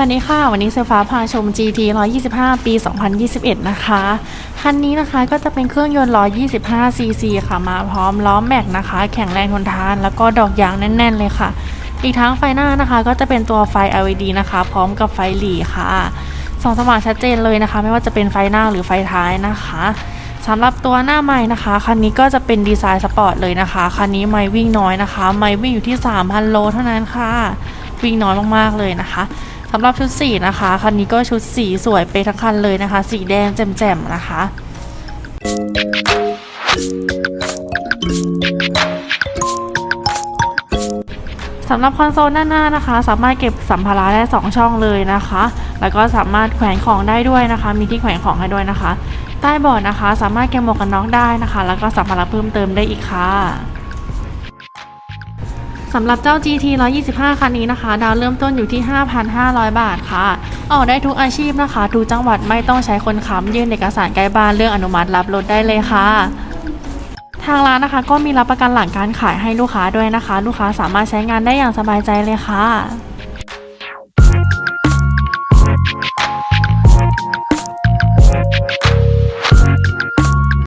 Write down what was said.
สวัสดีค่ะ วันนี้เซฟ้าพาชม GT 125 ปี 2021 นะคะ คันนี้นะคะก็จะเป็นเครื่องยนต์ 125 cc ค่ะ มาพร้อมล้อแม็กนะคะ แข็งแรงทนทาน แล้วก็ดอกยางแน่น ๆ เลยค่ะ อีกทั้งไฟหน้านะคะก็จะเป็นตัวไฟ LED นะคะ พร้อมกับไฟหลีค่ะสองสว่างชัดเจนเลยนะคะ ไม่ว่าจะเป็นไฟหน้าหรือไฟท้ายนะคะสำหรับตัวหน้าไม้นะคะ คันนี้ก็จะเป็นดีไซน์สปอร์ตเลยนะคะ คันนี้ไม่วิ่งน้อยนะคะ ไม่วิ่งอยู่ที่ 3,000 โลเท่านั้นค่ะ วิ่งน้อยมากๆเลยนะคะ สำหรับชุดสีนะคะคันนี้ก็ชุดสีสวยไปทั้งคันเลยนะคะ สีแดงแจ่มๆนะคะสำหรับคอนโซลด้านหน้านะคะ สามารถเก็บสัมภาระได้ 2 ช่องเลยนะคะ แล้วก็สามารถแขวนของได้ด้วยนะคะ มีที่แขวนของให้ด้วยนะคะ ใต้เบาะนะคะ สามารถเก็บหมวกกันน็อกได้นะคะ แล้วก็สัมภาระเพิ่มเติมได้อีกค่ะ สำหรับเจ้า GT 125 คันนี้นะคะ ดาวเริ่มต้นอยู่ที่ 5,500 บาทค่ะ ออกได้ทุกอาชีพนะคะ ทุกจังหวัดไม่ต้องใช้คนค้ำยื่นเอกสารใกล้บ้านเรื่องอนุมัติรับรถได้เลยค่ะทางร้านนะคะก็มีรับประกันหลังการขายให้ลูกค้าด้วยนะคะ ลูกค้าสามารถใช้งานได้อย่างสบายใจเลยค่ะ